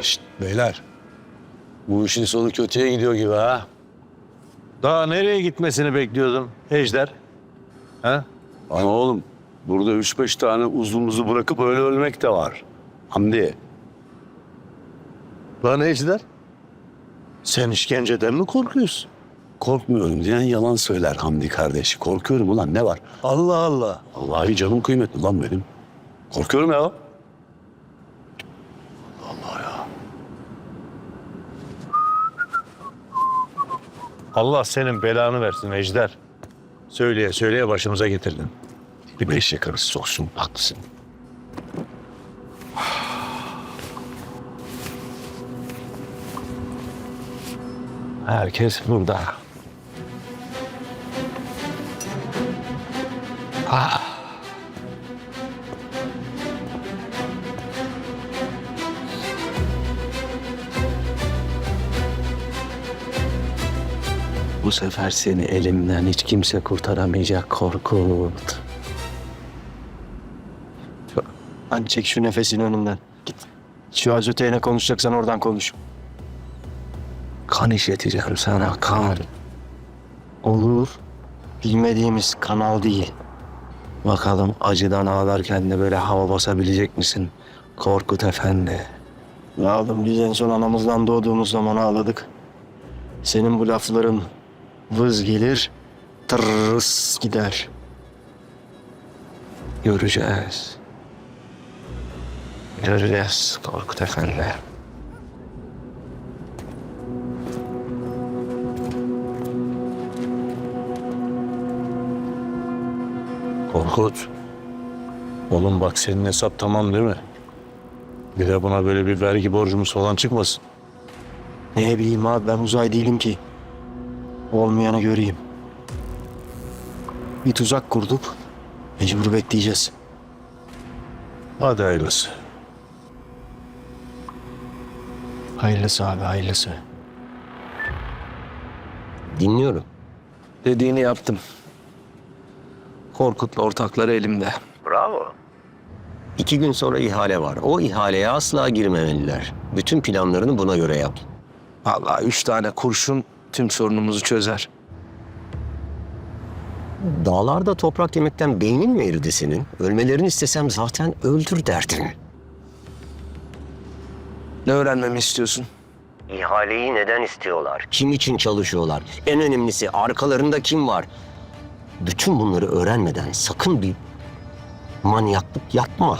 Şşt beyler. Bu işin sonu kötüye gidiyor gibi ha. Daha nereye gitmesini bekliyordun Ejder? Ha? Ama oğlum burada üç beş tane uzunumuzu bırakıp öyle ölmek de var. Hamdi. Lan Ejder? Sen işkenceden mi korkuyorsun? Korkmuyorum diyen yalan söyler Hamdi kardeş. Korkuyorum ulan ne var? Allah Allah. Vallahi canım kıymetli lan benim. Korkuyorum ya. Allah senin belanı versin Ejder. Söyleye söyleye başımıza getirdin. Bir beş yakarız soksun. Haklısın. Herkes burada. Bu sefer seni elimden hiç kimse kurtaramayacak Korkut. Hani çek şu nefesini önümden. Git. Şu az öteyine konuşacaksan oradan konuş. Kan işleteceğim sana kan. Olur. Bilmediğimiz kanal değil. Bakalım acıdan ağlarken de böyle hava basabilecek misin? Korkut Efendi. Ya oğlum biz en son anamızdan doğduğumuz zaman ağladık. Senin bu lafların vız gelir, tırrıs gider. Göreceğiz. Göreceğiz Korkut Efendi. Korkut. Oğlum bak senin hesap tamam değil mi? Bir de buna böyle bir vergi borcumuz falan çıkmasın. Ne bileyim abi ben uzay değilim ki. Olmayanı göreyim. Bir tuzak kurduk. Mecbur bekleyeceğiz. Hadi hayırlısı. Hayırlısı abi hayırlısı. Dinliyorum. Dediğini yaptım. Korkut'la ortakları elimde. Bravo. İki gün sonra ihale var. O ihaleye asla girmemeliler. Bütün planlarını buna göre yap. Vallahi üç tane kurşun tüm sorunumuzu çözer. Dağlarda toprak yemekten beynin mi eridi senin? Ölmelerini istesem zaten öldür derdin. Ne öğrenmemi istiyorsun? İhaleyi neden istiyorlar? Kim için çalışıyorlar? En önemlisi arkalarında kim var? Bütün bunları öğrenmeden sakın bir manyaklık yapma.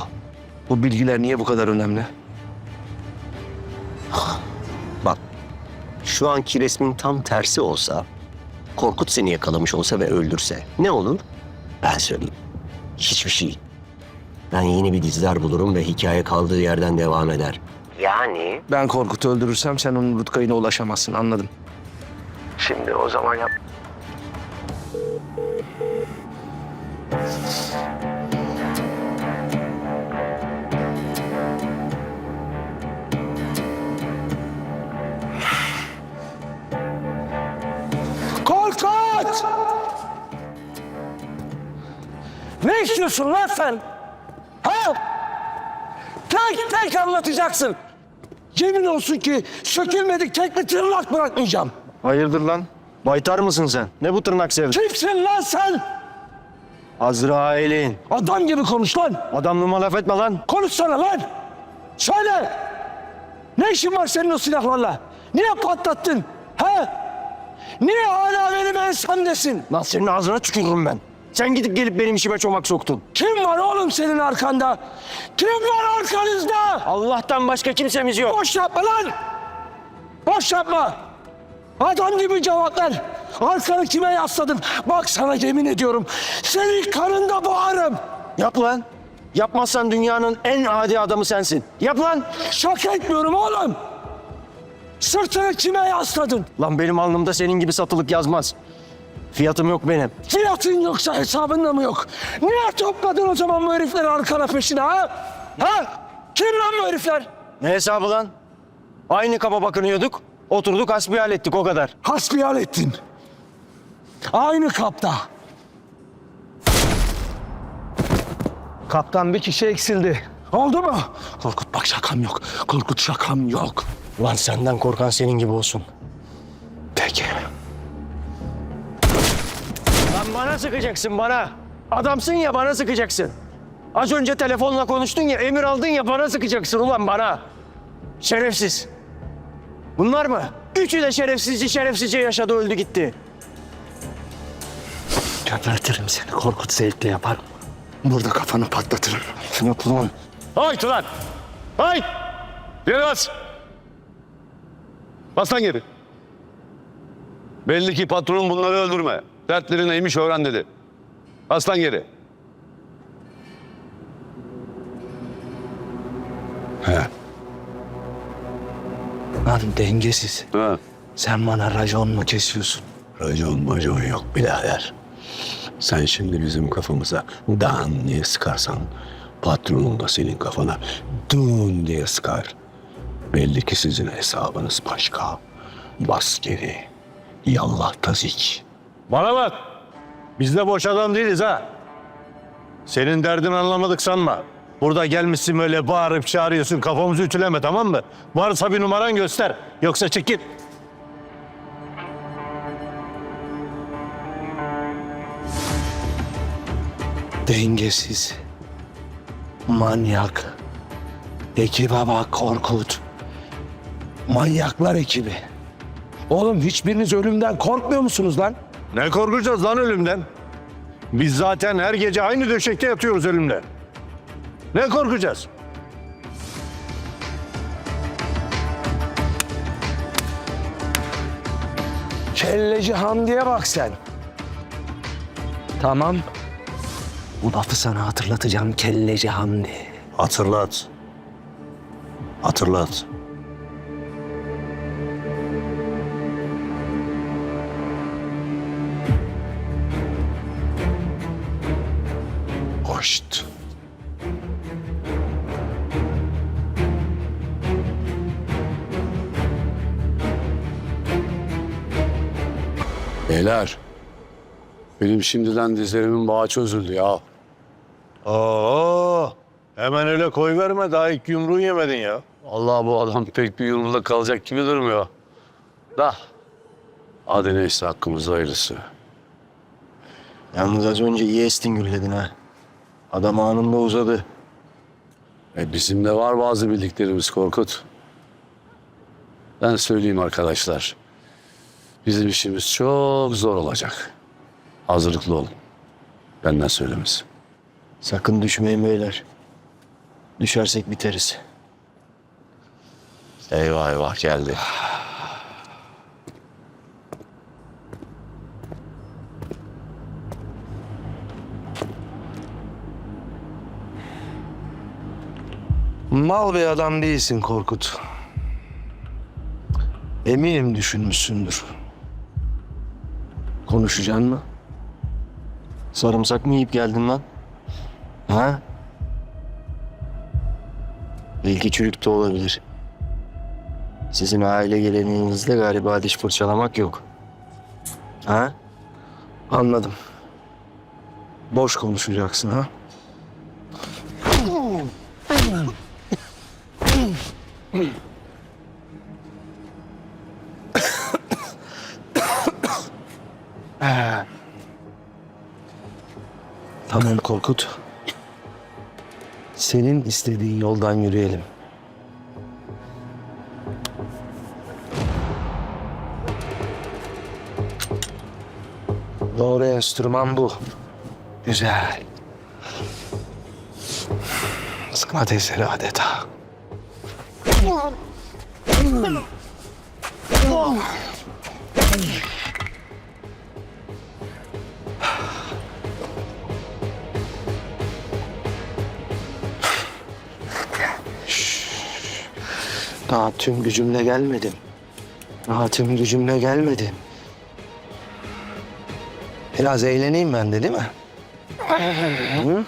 Bu bilgiler niye bu kadar önemli? Şu anki resmin tam tersi olsa, Korkut seni yakalamış olsa ve öldürse ne olur? Ben söyleyeyim. Hiçbir şey. Ben yeni bir diziler bulurum ve hikaye kaldığı yerden devam eder. Yani? Ben Korkut'u öldürürsem sen onun Rutkay'ına ulaşamazsın anladım. Şimdi o zaman yap. Ne istiyorsun lan sen? Ha? Tek tek anlatacaksın. Yemin olsun ki sökülmedik tek bir tırnak bırakmayacağım. Hayırdır lan? Baytar mısın sen? Ne bu tırnak sevdi? Kimsin lan sen? Azrail'in. Adam gibi konuş lan. Adamlığıma laf etme lan. Konuşsana lan. Söyle. Ne işin var senin o silahlarla? Niye patlattın? Ha? Niye hala benim ensemdesin? Lan senin ağzına tükürürüm ben. Sen gidip gelip benim işime çomak soktun. Kim var oğlum senin arkanda? Kim var arkanızda? Allah'tan başka kimsemiz yok. Boş yapma lan! Boş yapma! Adam gibi cevap ver. Arkanı kime yasladın? Bak sana yemin ediyorum. Senin karında boğarım. Yap lan. Yapmazsan dünyanın en adi adamı sensin. Yap lan. Şaka etmiyorum oğlum. Sırtını kime yasladın? Lan benim alnımda senin gibi satılık yazmaz. Fiyatım yok benim. Fiyatın yoksa hesabında mı yok? Niye topladın o zaman bu herifleri arkana peşine ha? Ha? Kim lan bu herifler? Ne hesabı lan? Aynı kaba bakınıyorduk. Oturduk hasbihal ettik o kadar. Hasbihal ettin. Aynı kapta. Kaptan bir kişi eksildi. Oldu mu? Korkut bak şakam yok. Korkut şakam yok. Lan senden korkan senin gibi olsun. Peki. Bana sıkacaksın bana. Adamsın ya bana sıkacaksın. Az önce telefonla konuştun ya emir aldın ya bana sıkacaksın ulan bana. Şerefsiz. Bunlar mı? Üçü de şerefsizce şerefsizce yaşadı öldü gitti. Gebertirim seni. Korkut zevkle yaparım. Burada kafanı patlatırım. Yok ulan. Hayt ulan! Hayt! Geri bas! Bas lan geri. Belli ki patronun bunları öldürme. Dertleri neymiş öğren dedi. Bas lan geri. He. Lan dengesiz. Ha. Sen bana racon mu kesiyorsun? Racon macon yok birader. Sen şimdi bizim kafamıza dan diye sıkarsan patronun da senin kafana dun diye sıkar. Belli ki sizin hesabınız başka. Bas geri. Yallah tazik. Bana bak. Biz de boş adam değiliz ha. Senin derdini anlamadık sanma. Burada gelmişsin böyle bağırıp çağırıyorsun kafamızı ütüleme tamam mı? Varsa bir numaran göster. Yoksa çık git. Dengesiz. Manyak. Ekibe bak Korkut. Manyaklar ekibi. Oğlum hiçbiriniz ölümden korkmuyor musunuz lan? Ne korkacağız lan ölümden? Biz zaten her gece aynı döşekte yatıyoruz ölümle. Ne korkacağız? Kelleci Hamdi'ye bak sen. Tamam. Bu lafı sana hatırlatacağım Kelleci Hamdi. Hatırlat. Hatırlat. Hoşt. Beyler. Benim şimdiden dizlerimin bağı çözüldü ya. Oo, hemen öyle koy verme daha ilk yumruğu yemedin ya. Allah bu adam pek bir yolunda kalacak gibi durmuyor. Da. Hadi neyse hakkımız hayırlısı. Yalnız az önce iyi estin gülledin ha. Adam anında uzadı. E bizim de var bazı bildiklerimiz Korkut. Ben söyleyeyim arkadaşlar. Bizim işimiz çok zor olacak. Hazırlıklı olun. Benden söylemesi. Sakın düşmeyin beyler. Düşersek biteriz. Eyvah eyvah geldi. Mal bir adam değilsin Korkut. Eminim düşünmüşsündür. Konuşacaksın mı? Sarımsak mı yiyip geldin lan? Ha? Belki çürük de olabilir. Sizin aile geleneğinizde galiba diş fırçalamak yok. Ha? Anladım. Boş konuşacaksın ha? Senin istediğin yoldan yürüyelim. Doğru enstrüman bu. Güzel. Sıkma eseri adeta. Daha tüm gücümle gelmedim. Daha tüm gücümle gelmedim. Biraz eğleneyim ben de değil mi? Hı?